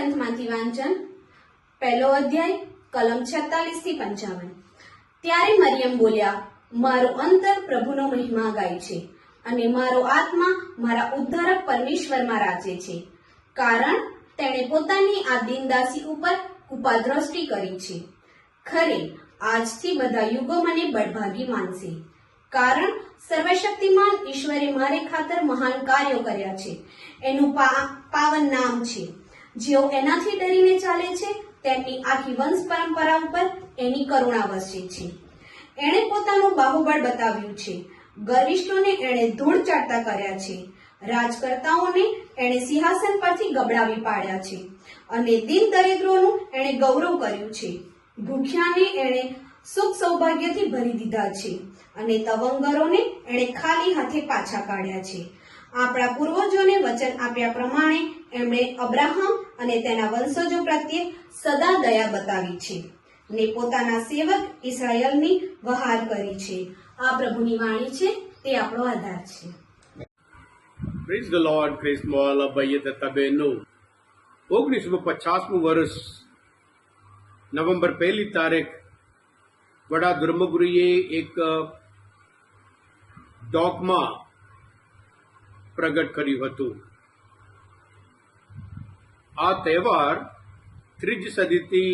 ગ્રંથમાંથી વાંચન, પહેલો અધ્યાય, કલમ છેતાલીસથી પંચાવન. ત્યારે મરિયમ બોલ્યા, મારો અંતર પ્રભુનો મહિમા ગાય છે અને મારો આત્મા મારા ઉદ્ધારક પરમેશ્વરમાં રાચે છે. કારણ તેણે પોતાની આ દીનદાસી ઉપર કૃપાદ્રષ્ટિ કરી છે. ખરે, આજથી બધા યુગો મને બળભાગી માનશે. કારણ સર્વશક્તિમાન ઈશ્વરે મારે ખાતર મહાન કાર્યો કર્યા છે. એનું પાવન નામ છે. જેઓ એનાથી ડરીને ચાલે છે, તેમની આખી વંશ પરંપરા ઉપર એની કરુણા વસે છે. એણે પોતાનું બાહુબળ બતાવ્યું છે. ગરિષ્ઠોને એણે ધૂળ ચાટતા કર્યા છે. રાજકર્તાઓને એણે સિંહાસન પરથી ગબડાવી પાડ્યા છે. અને દિન દરિદ્રોનું એણે ગૌરવ કર્યું છે. ભૂખ્યાને એણે સુખ સૌભાગ્યથી ભરી દીધા છે. અને તવંગરોને એણે ખાલી હાથે પાછા કાઢ્યા છે. આપણા પૂર્વજોને વચન આપ્યા પ્રમાણે એમણે અબ્રાહમ અને તેના વંશજો પ્રત્યે સદા દયા બતાવી છે ને પોતાના સેવક ઇસરાયલની વહાર કરી છે. આ પ્રભુની વાણી છે, તે આપણો આધાર છે. પ્રેઝ ધ લોર્ડ ક્રિસ્મોલ અભય દત્તા બહેનો ઓગણીસો પચાસમું વર્ષ, નવેમ્બર પહેલી તારીખ, વડા ધર્મગુરુએ એક ડોગમાં પ્રગટ કર્યું હતું. આ તહેવાર ત્રીજી સદીથી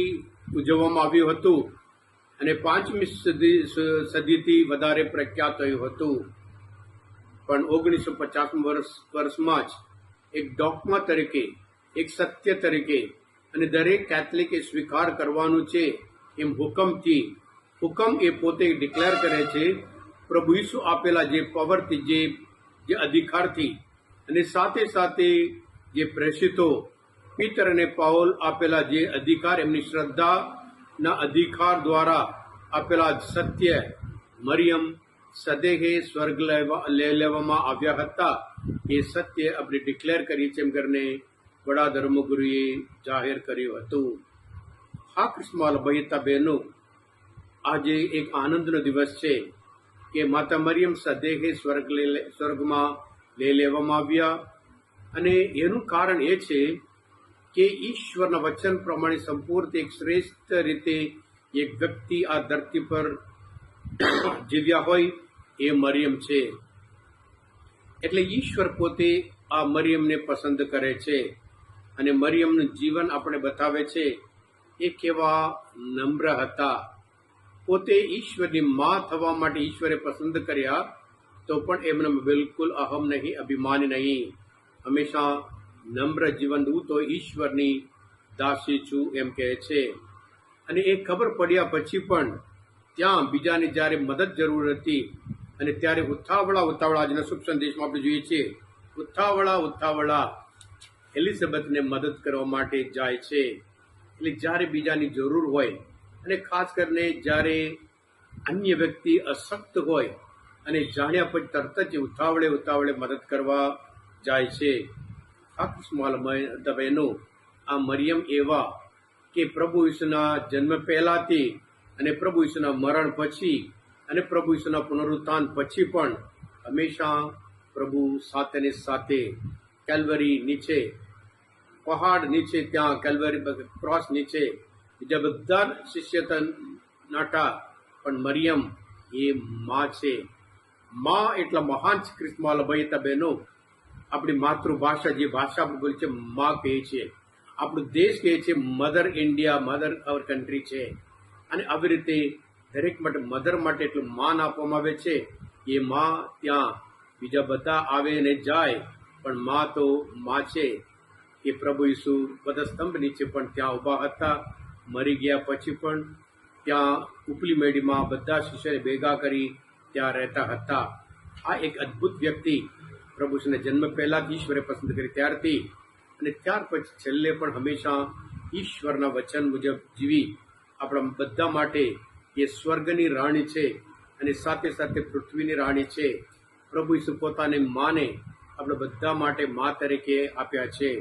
ઉજવવામાં આવ્યું હતું અને પાંચમી સદી સદીથી વધારે પ્રખ્યાત થયું હતું. પણ ઓગણીસો પચાસ વર્ષ, વર્ષમાં જ એક ડોકમા તરીકે, એક સત્ય તરીકે અને દરેક કેથલિકે સ્વીકાર કરવાનું છે એમ હુકમથી, હુકમ એ પોતે ડિક્લેર કરે છે, પ્રભુ ઈસુ આપેલા જે પાવરથી જે જે અધિકારથી અને સાથે સાથે જે પ્રેષિતો પિતર અને પાઉલ આપેલા જે અધિકાર, એમની શ્રદ્ધાના અધિકાર દ્વારા આપેલા સત્ય મરિયમ સદેહે સ્વર્ગ લઈ લેવામાં આવ્યા હતા. એ સત્ય આપણે ડિક્લેર કરી છે એમ કરીને વડા ધર્મગુરુએ જાહેર કર્યું હતું. હા કૃષ્ણમાલ બહેનો, આજે એક આનંદનો દિવસ છે. કે માતા મરિયમ સદેહે સ્વર્ગ સ્વર્ગમાં લઈ લેવામાં આવ્યા. અને એનું કારણ એ છે કે ઈશ્વરના વચન પ્રમાણે સંપૂર્ણ એક શ્રેષ્ઠ રીતે એક વ્યક્તિ આ ધરતી પર જીવ્યા હોય એ મરિયમ છે. એટલે ઈશ્વર પોતે આ મરિયમને પસંદ કરે છે. અને મરિયમનું જીવન આપણે બતાવે છે. એ કેવા નમ્ર હતા. પોતે ઈશ્વરની માં થવા માટે ઈશ્વરે પસંદ કર્યા, તો પણ એમને બિલકુલ અહમ નહીં, અભિમાન નહીં. હંમેશા નમ્ર જીવન હું તો ઈશ્વરની દાસી છું એમ કહે છે. અને એ ખબર પડ્યા પછી પણ ત્યાં બીજાની જ્યારે મદદ જરૂર હતી અને ત્યારે ઉથાવળા ઉથાવળા, આજના શુભ સંદેશમાં આપણે જોઈએ છીએ, ઉથાવળા ઉથાવળા એલિઝાબેથને મદદ કરવા માટે જાય છે. એટલે જ્યારે બીજાની જરૂર હોય અને ખાસ કરીને જ્યારે અન્ય વ્યક્તિ અશક્ત હોય અને જાણ્યા પછી તરત જ ઉતાવળે ઉતાવળે મદદ કરવા જાય છે. અકસ્માલ બહેનો, આ મરિયમ એવા કે પ્રભુ ઈસુના જન્મ પહેલાથી અને પ્રભુ ઈસુના મરણ પછી અને પ્રભુ ઈસુના પુનરુત્થાન પછી પણ હંમેશા પ્રભુ સાથેને સાથે કેલ્વરી નીચે, પહાડ નીચે ત્યાં, કેલ્વરી ક્રોસ નીચે બીજા બધા શિષ્ય નાટા પણ મરિયમ એ મા છે મા એટલા મહાન છે ક્રિસ્માલ ભયતા બહેનો આપણી માતૃભાષા જે ભાષા આપણે બોલીએ છીએ મા કહે છે આપણો દેશ કહે છે mother India mother our country છે અને આવી રીતે દરેક માટે મધર માટે એટલું માન આપવામાં આવે છે એ મા ત્યાં બીજા બધા આવે ને જાય પણ માં તો મા છે એ પ્રભુ ઈસુ બધા સ્તંભ નીચે પણ ત્યાં ઊભા હતા મરી ગયા પછી પણ ત્યાં ઉપલી મેડીમાં બધા શિષ્યને ભેગા કરી ત્યાં રહેતા હતા. આ એક અદ્ભુત વ્યક્તિ પ્રભુ ઈસુના જન્મ જ ઈશ્વરે પસંદ કરી ત્યારથી અને ત્યાર પછી છેલ્લે પણ હંમેશા ઈશ્વરના વચન મુજબ જીવી. આપણા બધા માટે એ સ્વર્ગની રાણી છે અને સાથે સાથે પૃથ્વીની રાણી છે. પ્રભુ ઈસુ પોતાને માને આપણે બધા માટે મા તરીકે આપ્યા છે.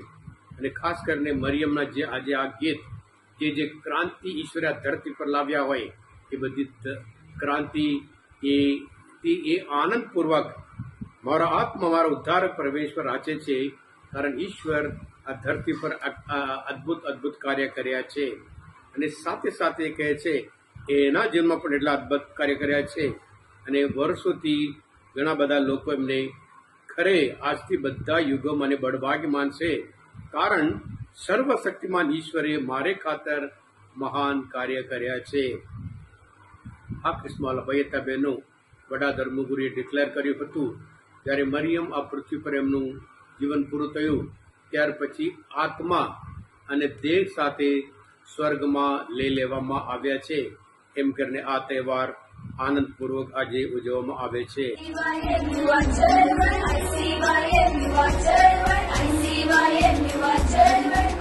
અને ખાસ કરીને મરિયમના જે આજે આ ગીત કે જે ક્રાંતિ ઈશ્વરે આ ધરતી પર લાવ્યા હોય, એ બધી ક્રાંતિ એ એ આનંદપૂર્વક મારા આત્મા, મારો ઉદ્ધાર પરમેશ્વર રાચે છે, કારણ ઈશ્વર આ ધરતી પર અદ્ભુત અદ્ભુત કાર્ય કર્યા છે. અને સાથે સાથે કહે છે એના જીવનમાં પણ એટલા અદ્ભુત કાર્ય કર્યા છે. અને વર્ષોથી ઘણા બધા લોકો એમને ખરે આજથી બધા યુગોમાં અને બળભાગ્ય માનશે. કારણ સર્વશક્તિમાન ઈશ્વરે મારે ખાતર મહાન કાર્ય કર્યા છે. આ કિસ્માલ અભયતા બહેનો, વડા ધર્મગુરુએ ડિક્લેર કર્યું હતું, જ્યારે મરિયમ આ પૃથ્વી પર એમનું જીવન પૂરું થયું, ત્યાર પછી આત્મા અને દેહ સાથે સ્વર્ગમાં લઈ લેવામાં આવ્યા છે. એમ કરીને આ તહેવાર આનંદપૂર્વક આજે ઉજવવામાં આવે છે. everywhere, everywhere, turn.